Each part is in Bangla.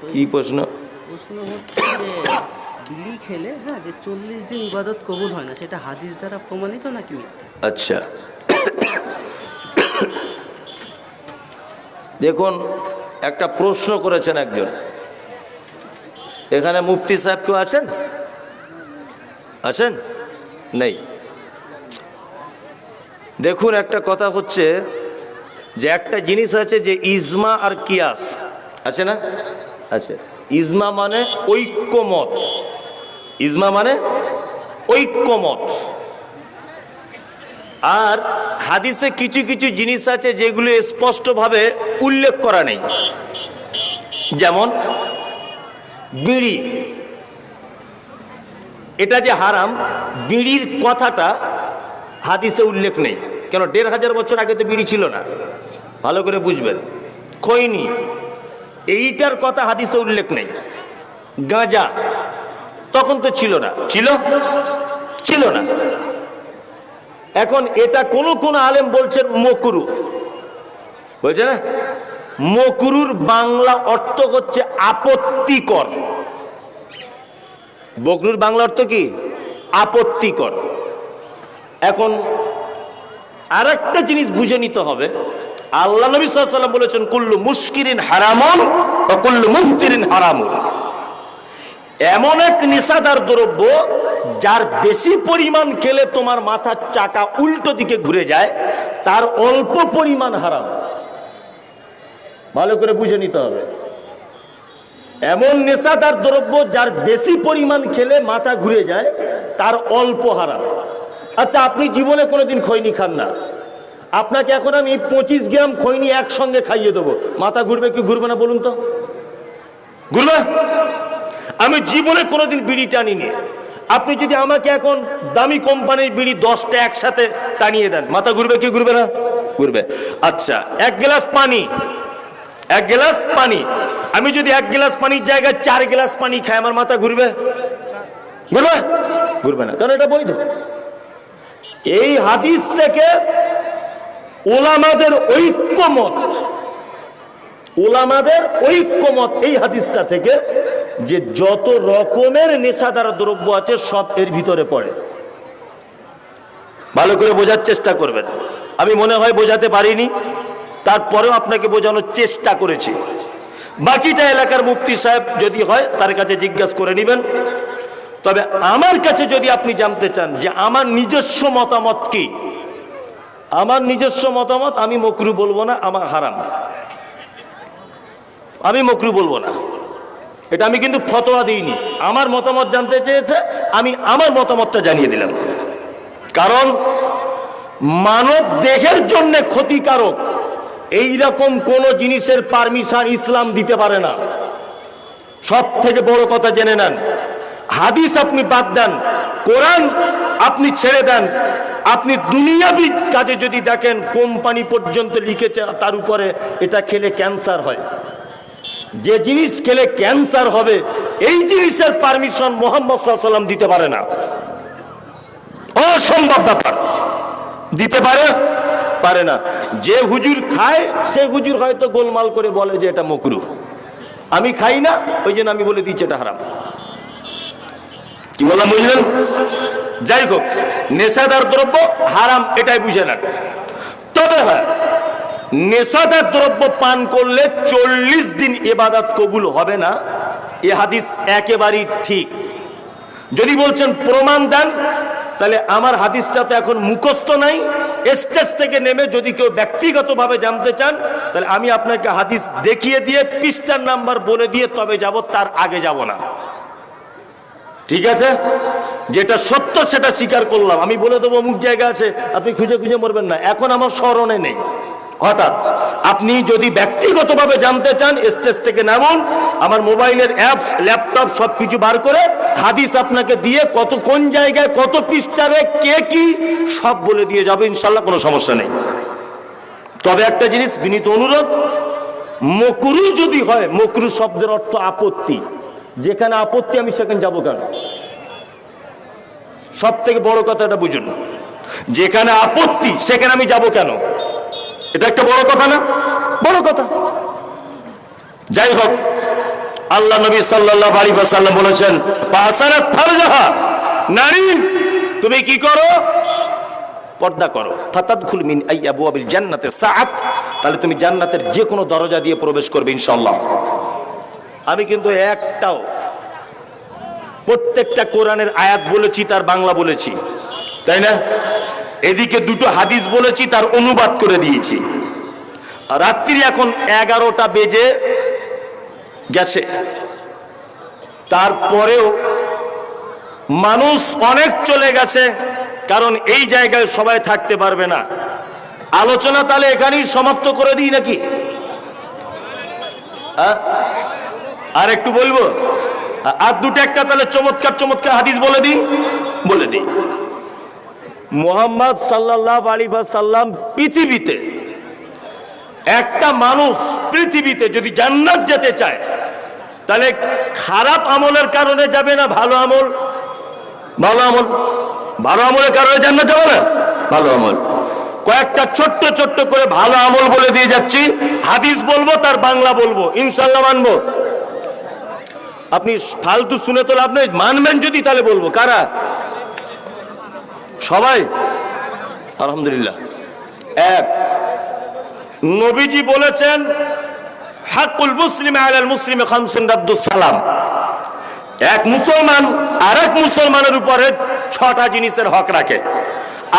কি প্রশ্ন? প্রশ্ন হচ্ছে বিড়ি খেলে হ্যাঁ যে চল্লিশ দিন ইবাদত কবুল হয় না সেটা হাদিস দ্বারা প্রমাণিত নাকি আচ্ছা। দেখুন একটা প্রশ্ন করেছেন একজন। এখানে মুফতি সাহেব কেউ আছেন? আছেন? নেই। দেখুন একটা কথা হচ্ছে যে একটা জিনিস আছে যে ইজমা আর কিয়াস। আছে না? আছে ইজমা মানে ঐক্যমত। ইজমা মানে ঐক্যমত। আর হাদিসে কিছু কিছু জিনিস আছে যেগুলো স্পষ্টভাবে উল্লেখ করা নেই। যেমন, বিড়ি। এটা যে হারাম, বিড়ির কথাটা হাদিসে উল্লেখ নেই। কেন, দেড় হাজার বছর আগে তো বিড়ি ছিল না। ভালো করে বুঝবেন। খৈনি। এইটার কথা হাদিসে উল্লেখ নেই। গাঁজা তখন তো ছিল না। ছিল? ছিল না। এখন এটা কোন কোন আলেম বলছেন মকুরু। বুঝছে না? মকুরুর বাংলা অর্থ হচ্ছে আপত্তিকর। বকরুর বাংলা অর্থ কি? আপত্তিকর। এখন আরেকটা জিনিস বুঝে নিতে হবে। আল্লাহ নবী সাল্লাম বলেছেন, কুল্লু মুশকিরিন হারামন ও কুল্লু মুফতিরিন হারামুন। এমন এক নেশাদার দ্রব্য যার বেশি পরিমাণ খেলে তোমার মাথার চাকা উল্টো দিকে ঘুরে যায়, তার অল্প পরিমাণ হারাম। ভালো করে বুঝে নিতে হবে। এমন নেশাদার দ্রব্য যার বেশি পরিমাণ খেলে মাথা ঘুরে যায়, তার অল্প হারাম। আচ্ছা আপনি জীবনে কোনোদিন খৈনি খান না। আপনাকে এখন আমি পঁচিশ গ্রাম খৈনি একসঙ্গে খাইয়ে দেবো। মাথা ঘুরবে কি ঘুরবে না বলুন তো? ঘুরবে? আমি জীবনে কোনোদিন বিড়ি টানিনি। আপনি যদি আমাকে এখন দামি কোম্পানির বিড়ি দশটা একসাথে টানিয়ে দেন, মাথা ঘুরবে কি ঘুরবে না? ঘুরবে। আচ্ছা এক গ্লাস পানি। এক গ্লাস পানি। আমি যদি এক গ্লাস পানির জায়গায় চার গ্লাস পানি খাই, আমার মাথা ঘুরবে? ঘুরবে? ঘুরবে না। কারণ এটা বৈধ। এই হাদিস থেকে ওলামাদের ঐক্যমত। ওলামাদের ঐক্যমত এই হাদিসটা থেকে যে যত রকমের নেশাদার দ্রব্য আছে সব এর ভিতরে পড়ে। ভালো করে বোঝার চেষ্টা করবেন। আমি মনে হয় বোঝাতে পারিনি, তারপরেও আপনাকে বোঝানোর চেষ্টা করেছি। বাকিটা এলাকার মুফতি সাহেব যদি হয়, তার কাছে জিজ্ঞাসা করে নেবেন। তবে আমার কাছে যদি আপনি জানতে চান যে আমার নিজস্ব মতামত কি আমার নিজস্ব মতামত, আমি মকরু বলব না, আমার হারাম। আমি মকরু বলব না। এটা আমি কিন্তু ফতোয়া দিইনি। আমার মতামত জানতে চেয়েছে, আমি আমার মতামতটা জানিয়ে দিলাম। কারণ মানব দেহের জন্য ক্ষতিকারক এই রকম কোন জিনিসের পারমিশন ইসলাম দিতে পারে না। সব থেকে বড় কথা জেনে নেন। হাদিস আপনি বাদ দেন। কোরআন আপনি ছেড়ে দেন। আপনি দুনিয়াবিদ কাজে যদি দেখেন কোম্পানি পর্যন্ত লিখেছে তার উপরে এটা খেলে ক্যান্সার হয়। যে জিনিস খেলে ক্যান্সার হবে, এই জিনিসের পারমিশন মোহাম্মদ সাল্লাম দিতে পারে না। অসম্ভব ব্যাপার। দিতে পারে পারে না। যে হুজুর খায়, সে হুজুর হয়তো গোলমাল করে বলে যে এটা মকরু। আমি খাই না, ওই জন্য আমি বলে দিচ্ছি এটা হারাম। কি বললাম বুঝলেন? যাই হোক, নেশাদার দ্রব্য হারাম, এটাই বুঝে নেন। তবে হ্যাঁ নেশাদার দ্রব্য পান করলে চল্লিশ দিন এবাদাত কবুল হবে না, এ হাদিস একেবারেই ঠিক। যদি বলছেন প্রমাণ দেন, তাহলে আমার হাদিসটা তো এখন মুখস্থ নাই, স্টেজ থেকে নেমে যদি কেউ ব্যক্তিগতভাবে জানতে চান, তাহলে আমি আপনাকে হাদিস দেখিয়ে দিয়ে পৃষ্ঠার নাম্বার বলে দিয়ে তবে যাব, তার আগে যাব না। ঠিক আছে? যেটা সত্য, সেটা স্বীকার করলাম। আমি বলে দেবো, অমুক জায়গা আছে, আপনি খুঁজে খুঁজে মরবেন না। এখন আমার স্মরণে নেই। হঠাৎ আপনি যদি ব্যক্তিগতভাবে জানতে চান, স্টেজ থেকে নামুন, আমার মোবাইলের অ্যাপস, ল্যাপটপ সব কিছু বার করে হাদিস আপনাকে দিয়ে কত কোন জায়গায় কত পৃষ্ঠারে কে কি সব বলে দিয়ে যাবে, ইনশাল্লাহ কোনো সমস্যা নেই। তবে একটা জিনিস, বিনীত অনুরোধ, মকরু যদি হয়, মকরু শব্দের অর্থ আপত্তি। যেখানে আপত্তি, আমি সেখানে যাব কেন? সব থেকে বড় কথাটা বুঝুন। যেখানে আপত্তি, সেখানে আমি যাব কেন? এটা একটা বড় কথা না? বড় কথা। যাই হোক, আল্লাহ নবী সাল্লাল্লাহু আলাইহি ওয়াসাল্লাম বলেছেন নারী, তুমি কি করো? পর্দা করো। তাহলে তুমি জান্নাতের যে কোনো দরজা দিয়ে প্রবেশ করবে ইনশাআল্লাহ। আমি কিন্তু একটাও প্রত্যেকটা কোরআনের আয়াত বলেছি, তার বাংলা বলেছি। তাই না? এদিকে দুটো হাদিস বলেছি, তার অনুবাদ করে দিয়েছি। রাত্রি এখন এগারোটা বেজে গেছে। তারপরেও মানুষ অনেক চলে গেছে, কারণ এই জায়গায় সবাই থাকতে পারবে না। আলোচনা তাহলে এখানেই সমাপ্ত করে দিই নাকি? হ্যাঁ? আর একটু বলব? আর দুটো একটা তাহলে চমৎকার চমৎকার হাদিস বলে দিই বলে দিই। মোহাম্মদ সাল্লাহ আলী সাল্লাম পৃথিবীতে একটা মানুষ পৃথিবীতে যদি জান্নাত যেতে চায়, তাহলে খারাপ আমলের কারণে যাবে না ভালো আমল? ভালো আমল? ভালো আমলের কারণে জান্নাত যাবে না? ভালো আমল। কয়েকটা ছোট্ট ছোট্ট করে ভালো আমল বলে দিয়ে যাচ্ছি। হাদিস বলব, তার বাংলা বলব। ইনশাল্লাহ মানবো। আপনি ফালতু শুনে তো লাভ নেই। মানবেন যদি তাহলে বলব। কারা? সবাই? আলহামদুলিল্লাহ। এক, নবীজি বলেছেন হাকুল মুসলিম আলাল মুসলিম খামসিন রাদ্দুস সালাম। এক মুসলমান আরেক মুসলমানের উপরে ছটা জিনিসের হক রাখে।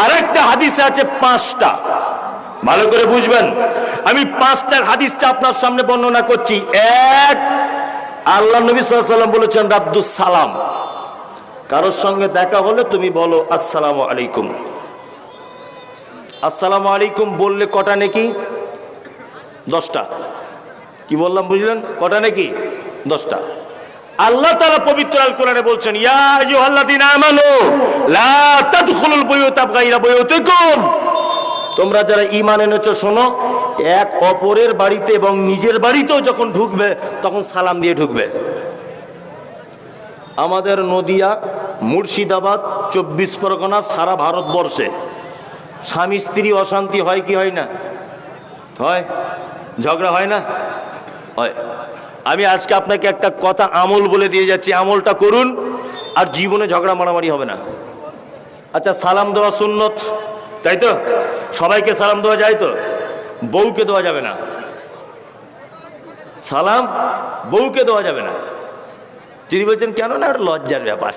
আরেকটা হাদিসে আছে পাঁচটা। ভালো করে বুঝবেন। আমি পাঁচটার হাদিসটা আপনার সামনে বর্ণনা করছি। এক আল্লাহ নবী সাল্লাম বলেছেন রাদ্দুস সালাম। কারোর সঙ্গে দেখা হলে তুমি বলো, আসসালামু আলাইকুম। আসসালামু আলাইকুম বললে কটা নাকি? দশটা। কি বললাম, বুঝলেন? কটা নাকি? দশটা। আল্লাহ তারা পবিত্র আল কোরআনে বলছেন, ইয়া তোমরা যারা ঈমান এনেছো, শোনো এক অপরের বাড়িতে এবং নিজের বাড়িতেও যখন ঢুকবে, তখন সালাম দিয়ে ঢুকবে। আমাদের নদিয়া, মুর্শিদাবাদ, চব্বিশ পরগনা, সারা ভারতবর্ষে। স্বামী স্ত্রী অশান্তি হয় কি হয় না? হয়? ঝগড়া হয় না? হয়। আমি আজকে আপনাকে একটা কথা আমল বলে দিয়ে যাচ্ছি। আমলটা করুন, আর জীবনে ঝগড়া মারামারি হবে না। আচ্ছা সালাম দেওয়া সুন্নত, তাই তো? সবাইকে সালাম দেওয়া যায় তো? বউকে দেওয়া যাবে না। সালাম বউকে দেওয়া যাবে না। যদি বলছেন, কেন না ওটা লজ্জার ব্যাপার।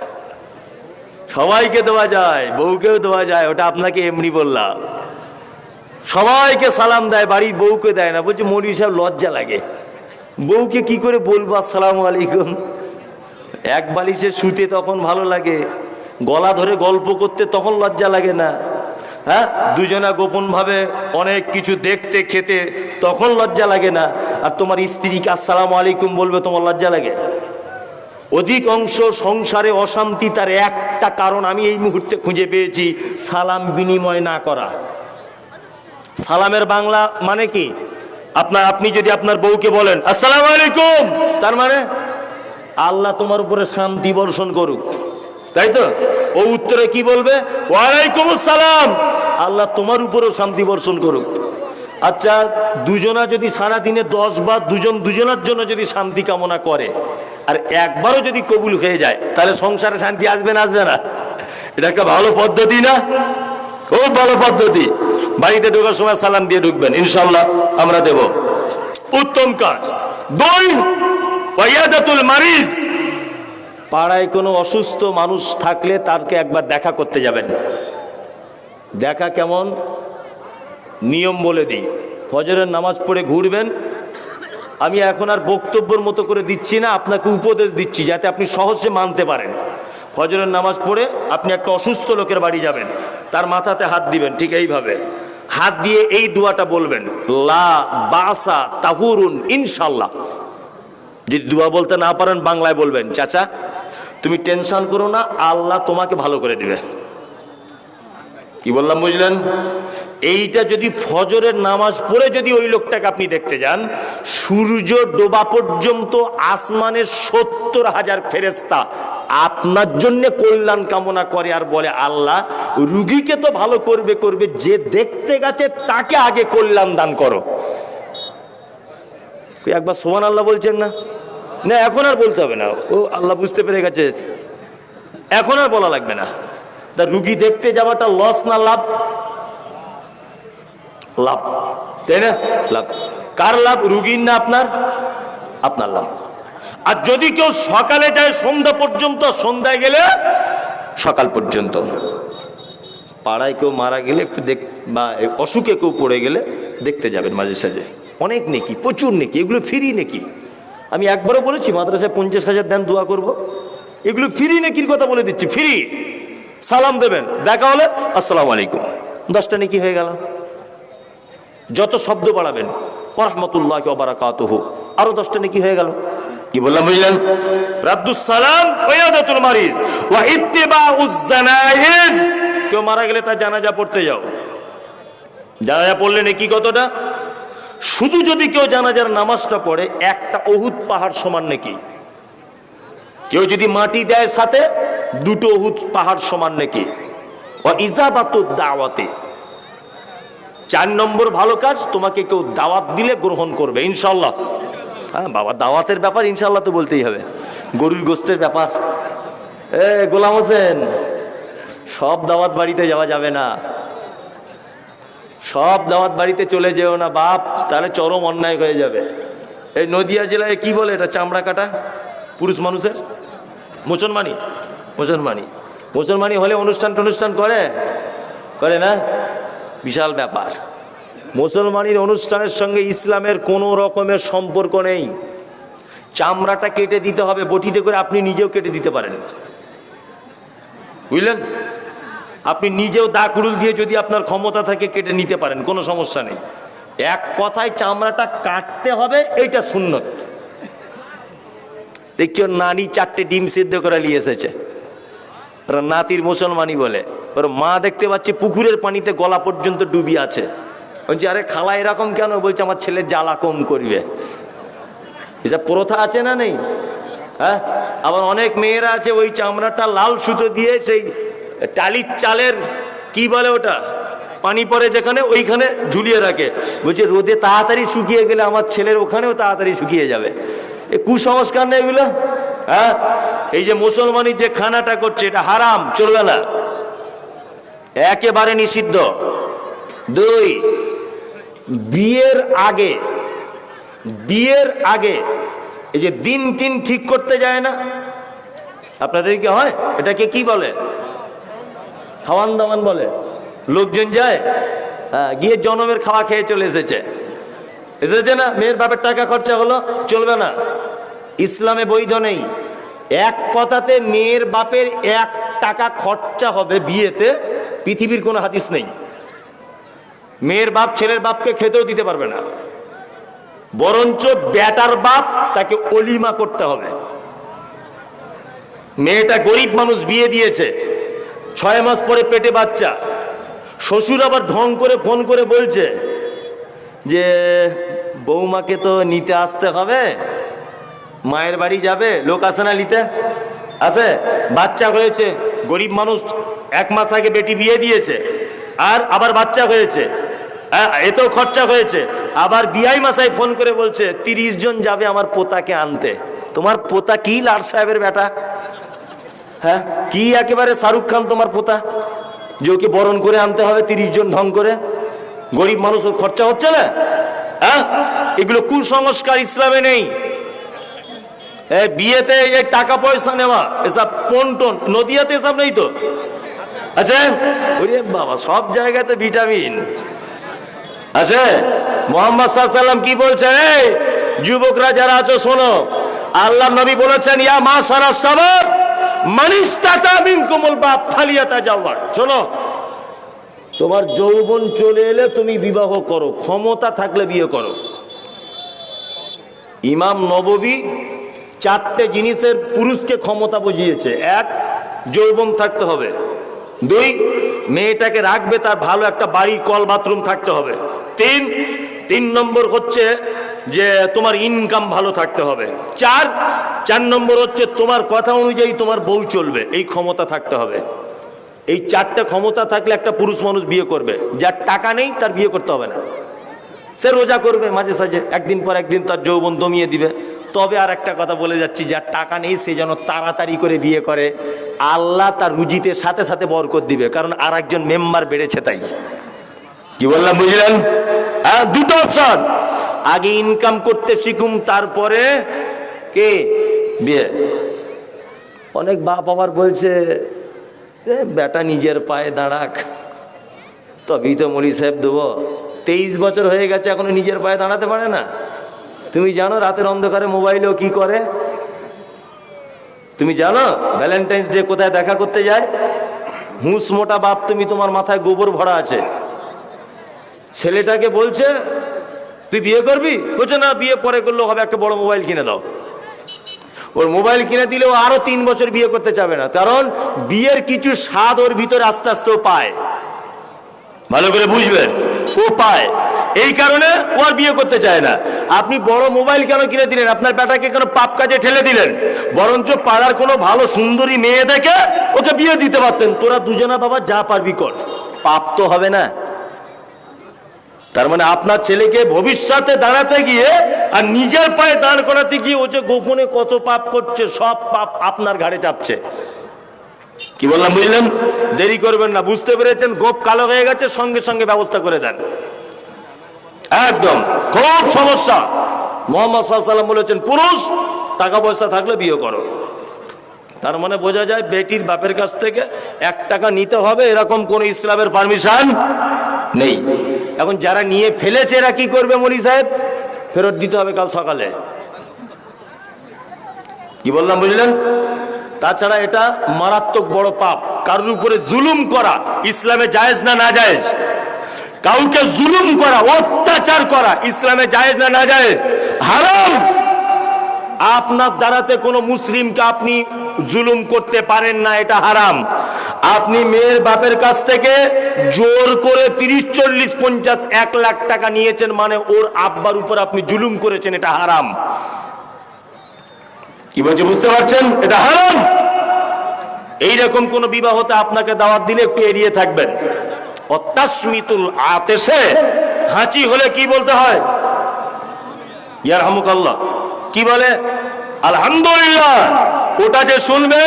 সবাইকে দেওয়া যায়, বউকেও দেওয়া যায়, ওটা আপনাকে এমনি বললাম। সবাইকে সালাম দেয়, বাড়ির বউকে দেয় না। বলছে মৌলী সাহেব, লজ্জা লাগে। বউকে কি করে বলব, আসসালামু আলাইকুম? এক বালিশে শুতে তখন ভালো লাগে, গলা ধরে গল্প করতে তখন লজ্জা লাগে না। হ্যাঁ? দুজনা গোপনভাবে অনেক কিছু দেখতে, খেতে, তখন লজ্জা লাগে না। আর তোমার স্ত্রীকে আসসালামু আলাইকুম বলবে, তোমার লজ্জা লাগে? অধিক অংশ সংসারে অশান্তি তার একটা কারণ আমি এই মুহূর্তে খুঁজে পেয়েছি, সালাম বিনিময় না করা। সালামের বাংলা মানে কি? আপনার, আপনি যদি আপনার বউকে বলেন, আসসালামু আলাইকুম তার মানে আল্লাহ তোমার উপরে শান্তি বর্ষণ করুক। তাই তো? ও উত্তরে কি বলবে? ওয়ালাইকুম সালাম আল্লাহ তোমার উপরেও শান্তি বর্ষণ করুক। আচ্ছা দুজনা যদি সারা দিনে দশ বার দুজন দুজনার জন্য যদি শান্তি কামনা করে, আর একবারও যদি কবুল হয়ে যায়, তাহলে সংসারে শান্তি আসবে না আসবে না? এটা একটা ভালো পদ্ধতি না? খুব ভালো পদ্ধতি। বাড়িতে ঢোকার সময় সালাম দিয়ে ঢুকবেন ইনশাল্লাহ আমরা দেব। উত্তম কাজ। দুই, ওয়াইয়াদাতুল মারিজ। পাড়ায় কোনো অসুস্থ মানুষ থাকলে তারকে একবার দেখা করতে যাবেন। দেখা কেমন? নিয়ম বলে দিই। ফজরের নামাজ পড়ে ঘুরবেন। আমি এখন আর বক্তব্যের মতো করে দিচ্ছি না, আপনাকে উপদেশ দিচ্ছি যাতে আপনি সহজে মানতে পারেন। ফজরের নামাজ পড়ে আপনি একটা অসুস্থ লোকের বাড়ি যাবেন। তার মাথাতে হাত দিবেন, ঠিক এইভাবে। হাত দিয়ে এই দোয়াটা বলবেন, লা বাসা তাহুরুন ইনশাল্লাহ। যদি দোয়া বলতে না পারেন, বাংলায় বলবেন, চাচা, তুমি টেনশন করো না, আল্লাহ তোমাকে ভালো করে দিবে। কি বললাম বুঝলেন? এইটা যদি ফজরের নামাজ পড়ে যদি ওই লোকটাকে আপনি দেখতে যান, সূর্য ডোবা পর্যন্ত আসমানের সত্তর হাজার ফেরেস্তা আপনার জন্য কল্যাণ কামনা করে আর বলে, আল্লাহ, রুগীকে তো ভালো করবে করবে, যে দেখতে গেছে তাকে আগে কল্যাণ দান করো। একবার সোমান আল্লাহ বলছেন না? না, এখন আর বলতে হবে না। ও, আল্লাহ বুঝতে পেরে গেছে। এখন আর বলা লাগবে না। তা রুগী দেখতে যাওয়াটা লস না লাভ? লাভ। তাই না? লাভ। কার লাভ? রুগীর না আপনার? আপনার লাভ। আর যদি কেউ সকালে যায় সন্ধ্যা পর্যন্ত, সন্ধ্যায় গেলে সকাল পর্যন্ত। পাড়ায় কেউ মারা গেলে একটু দেখ বা অসুখে কেউ পড়ে গেলে দেখতে যাবেন মাঝে সাঝে। অনেক নেকি, প্রচুর নেকি, এগুলো ফ্রি নেকি। আমি একবারও বলেছি, মাদ্রাসায় পঞ্চাশ হাজার দেন দোয়া করব। এগুলো ফ্রি নেকির কথা বলে দিচ্ছি ফ্রি সালাম দেবেন। দেখা হলে, আসসালামু আলাইকুম। দশটা নেকি হয়ে গেল। যত শব্দ বাড়াবেন রহমতুল্লাহ বারাকাতুহ। আরও দশটা নাকি হয়ে গেল। কি বললাম, বুঝলেন? রাদ্দুস ওয়াদাতুল মারিজ, ওয়া ইত্তিবাউজ জানাইজ। কেউ মারা গেলে তার জানাজা পড়তে যাও। জানাজা পড়লে নাকি কতটা? শুধু যদি কেউ জানাজার নামাজটা পড়ে, একটা অহুদ পাহাড় সমান নাকি। কেউ যদি মাটি দেয় সাথে দুটো অহুদ পাহাড় সমান নাকি? ও ইজাবাতুদ দাওয়াতে। চার নম্বর ভালো কাজ, তোমাকে কেউ দাওয়াত দিলে গ্রহণ করবে ইনশাল্লাহ হ্যাঁ বাবা, দাওয়াতের ব্যাপার ইনশাল্লাহ তো বলতেই হবে। গরুর গোস্তের ব্যাপার। এ, গোলাম হোসেন, সব দাওয়াত বাড়িতে যাওয়া যাবে না। সব দাওয়াত বাড়িতে চলে যেও না, বাপ, তাহলে চরম অন্যায় হয়ে যাবে। এই নদিয়া জেলায় কি বলে এটা, চামড়া কাটা? পুরুষ মানুষের? মুসলমানি মুসলমানি। মুসলমানি হলে অনুষ্ঠান টনুষ্ঠান করে? করে না? বিশাল ব্যাপার। মুসলমানির অনুষ্ঠানের সঙ্গে ইসলামের কোনো রকমের সম্পর্ক নেই। চামড়াটা কেটে দিতে হবে, বটিতে করে আপনি নিজেও কেটে দিতে পারেন বুঝলেন? আপনি নিজেও দা কুড়ুল দিয়ে যদি আপনার ক্ষমতা থাকে, কেটে নিতে পারেন, কোনো সমস্যা নেই। এক কথায় চামড়াটা কাটতে হবে, এইটা দেখছি ওর নানি চারটে ডিম সিদ্ধ করে নিয়ে এসেছে। ওরা নাতির মুসলমানি বলে। ওর মা দেখতে পাচ্ছি পুকুরের পানিতে গলা পর্যন্ত ডুবি আছে। বলছি, আরে খালা, এরকম কেন? বলছে, আমার ছেলে জ্বালা কম করবে। এসব প্রথা আছে না নেই? হ্যাঁ? আবার অনেক মেয়েরা আছে, ওই চামড়াটা লাল সুতো দিয়ে সেই টালির চালের, কি বলে ওটা? পানি পড়ে যেখানে, ওইখানে ঝুলিয়ে রাখে। বলছে, রোদে তাড়াতাড়ি শুকিয়ে গেলে আমার ছেলের ওখানেও তাড়াতাড়ি শুকিয়ে যাবে। এ কুসংস্কার নেই এগুলো? হ্যাঁ? এই যে মুসলমানি যে খানাটা করছে, এটা হারাম, চলবে না। একেবারে নিষিদ্ধ। দুই, বিয়ের আগে বিয়ের আগে, এই যে দিন তিন ঠিক করতে যায় না, আপনাদের কি হয়? এটাকে কি বলে? খাওয়ান দাওয়ান বলে। লোকজন যায় হ্যাঁ গিয়ে জনমের খাওয়া খেয়ে চলে এসেছে। এসেছে না? মেয়ের বাপের টাকা খরচা হলো, চলবে না। ইসলামে বৈধ নেই। এক কথাতে মেয়ের বাপের এক টাকা খরচা হবে বিয়েতে, পৃথিবীর কোনো হাদিস নেই। মেয়ের বাপ ছেলের বাপকে খেতেও দিতে পারবে না। বরঞ্চ বেটার বাপ তাকে অলিমা করতে হবে। মেয়েটা গরিব মানুষ বিয়ে দিয়েছে, ছয় মাস পরে পেটে বাচ্চা। শ্বশুর আবার ঢং করে ফোন করে বলছে যে, বৌমাকে তো নিতে আসতে হবে। মায়ের বাড়ি যাবে? লোক আসে না নিতে? আছে? বাচ্চা হয়েছে গরিব মানুষ এক মাস আগে বেটি বিয়ে দিয়েছে আর আবার বাচ্চা হয়েছে। হ্যাঁ, এতেও খরচা হয়েছে। আবার বিআই মাসায় ফোন করে বলছে তিরিশ জন যাবে আমার পোতাকে আনতে। তোমার পোতা কি লাট সাহেবের বেটা? হ্যাঁ কি একেবারে শাহরুখ খান তোমার পোতা? যে ওকে বরণ করে আনতে হবে তিরিশ জন ঢং করে। গরিব মানুষ খরচা হচ্ছে না? হ্যাঁ? এগুলো কুসংস্কার ইসলামে নেই। বিয়েতে এই টাকা পয়সা নেওয়া, এসব পন্টন নদিয়াতে এসব নেই তো? আছে? ওরে বাবা, সব জায়গাতে ভিটামিন। আছে? মোহাম্মদ সাল্লাম কি বলছে যুবকরা যারা আছো, শোনো, আল্লাহ নবী বলেছেন, ইয়া মা সারা সাবাব, মানিস্তাতা মিনকুমুল বাপ, ফালিয়াতা যাওয়ার শোনো, তোমার যৌবন চলে এলে তুমি বিবাহ করো, ক্ষমতা থাকলে বিয়ে করো। ইমাম নববী চারটে জিনিসের পুরুষকে ক্ষমতা বুঝিয়েছে। এক, যৌবন থাকতে হবে। দুই, মেয়েটাকে রাখবে তার ভালো একটা বাড়ি, কল, বাথরুম থাকতে হবে। তিন তিন নম্বর হচ্ছে যে তোমার ইনকাম ভালো থাকতে হবে। চার চার নম্বর হচ্ছে তোমার কথা অনুযায়ী তোমার বউ চলবে, এই ক্ষমতা থাকতে হবে। এই চারটে ক্ষমতা থাকলে একটা পুরুষ মানুষ বিয়ে করবে। যার টাকা নেই, তার বিয়ে করতে হবে না। সে রোজা করবে মাঝে সাঝে, একদিন পর একদিন তার যৌবন দমিয়ে দিবে। তবে আর একটা কথা বলে যাচ্ছি যার টাকা নেই সে যেন তাড়াতাড়ি করে বিয়ে করে। আল্লাহ তার রুজিতে সাথে সাথে বরকত দিবে কারণ আর একজন মেম্বার বেড়েছে তাই। কি বললাম বুঝলেন? হ্যাঁ দুটো অপশন আগে ইনকাম করতে শিখুম তারপরে কে? বিয়ে। অনেক বাপ আবার বলছে "এ, বেটা নিজের পায়ে দাঁড়াক তবেই তো মরি সাহেব দেবো। তেইশ বছর হয়ে গেছে এখনও নিজের পায়ে দাঁড়াতে পারে না। তুমি জানো রাতের অন্ধকারে মোবাইলেও কি করে? তুমি জানো ভ্যালেন্টাইন্স ডে কোথায় দেখা করতে যায়? হুঁস মোটা বাপ তুমি তোমার মাথায় গোবর ভরা আছে। ছেলেটাকে বলছে, তুই বিয়ে করবি? বলছে, না, বিয়ে পরে করলেও হবে, একটা বড় মোবাইল কিনে দাও। ওর মোবাইল কিনে দিলেও আরও তিন বছর বিয়ে করতে চাবে না। কারণ বিয়ের কিছু স্বাদ ওর ভিতরে আস্তে আস্তে ও পায়। ভালো করে বুঝবেন, ও পায়। এই কারণে ও আর বিয়ে করতে চায় না। আপনি বড় মোবাইল কেন কিনে দিলেন? আপনার বেটাকে কেন পাপ কাজে ঠেলে দিলেন? বরঞ্চ পাড়ার কোনো ভালো সুন্দরী মেয়ে দেখে ওকে বিয়ে দিতে পারতেন। তোরা দুজনা বাবা যা পারবি কর। পাপ তো হবে না। তার মানে আপনার ছেলেকে ভবিষ্যতে দাঁড়াতে গিয়ে আর নিজের পায়ে দাঁড় করাতে গিয়ে ও যে গোপনে কত পাপ করছে, সব পাপ আপনার ঘাড়ে চাপছে। কি বললাম, বুঝলেন? দেরি করবেন না। বুঝতে পেরেছেন? গোপ কালো হয়ে গেছে, সঙ্গে সঙ্গে ব্যবস্থা করে দেন। একদম। খুব সমস্যা। মোহাম্মদ সাল্লাম বলেছেন, পুরুষ টাকা পয়সা থাকলে বিয়ে করো। তার মানে বোঝা যায় বেটির বাপের কাছ থেকে এক টাকা নিতে হবে, এরকম কোন ইসলামের পারমিশন নেই। এখন যারা নিয়ে ফেলেছে, এরা কি করবে মনি সাহেব? ফেরত দিতে হবে কাল সকালে। কি বললাম, বুঝলেন? তাছাড়া এটা মারাত্মক বড় পাপ। কারোর উপরে জুলুম করা, ইসলামে জায়েজ না না জায়েজ? কাউকে জুলুম করা অত্যাচার করা, ইসলামে জায়েজ না না জায়েজ? হারাম! আপনার দ্বারাতে কোনো মুসলিমকে আপনি জুলুম করতে পারেন না, এটা হারাম। আপনি মেয়ের বাপের কাছ থেকে জোর করে তিরিশ, চল্লিশ, পঞ্চাশ, এক লাখ টাকা নিয়েছেন মানে ওর আব্বার উপর আপনি জুলুম করেছেন, এটা হারাম। কি বলছে, বুঝতে পারছেন? এটা হারাম! এইরকম কোন বিবাহতে আপনাকে দাওয়াত দিলে একটু এড়িয়ে থাকবেন। অত্যাস্মিতুল আতেসে হাঁচি হলে কি বলতে হয়? ইয়ার হামুকাল্লাহ কি বলে? আলহামদুলিল্লাহ, ওটা যে শুনবে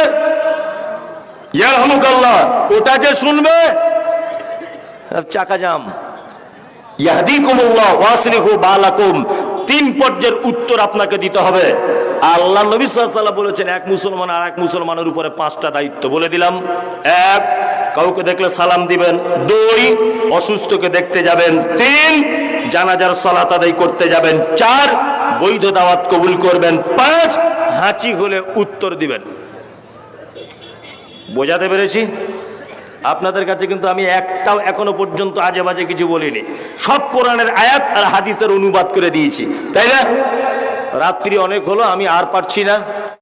ইয়ার হামুকাল্লাহ ওটা যে শুনবে চাকা জাম ইয়াহদিকুমুল্লাহ ওয়াসলিহু বালাকুম। তিন পর্যায়ের উত্তর আপনাকে দিতে হবে। আল্লাহ নবী সাল্লাল্লাহু বলেছেন, এক মুসলমান আর এক মুসলমানের উপরে পাঁচটা দায়িত্ব। বলে দিলাম, এক কাউকে দেখলে সালাম দিবেন। দুই, অসুস্থকে দেখতে যাবেন। তিন, জানাজার সলাত আদায় করতে যাবেন। চার, বৈধ দাওয়াত কবুল করবেন। পাঁচ, হাঁচি হলে উত্তর দিবেন। বোঝাতে পেরেছি? আপনাদের কাছে কিন্তু আমি একটাও এখনও পর্যন্ত আজে বাজে কিছু বলিনি। সব কোরআনের আয়াত আর হাদিসের অনুবাদ করে দিয়েছি। তাই না? রাত্রি অনেক হলো, আমি আর পারছি না।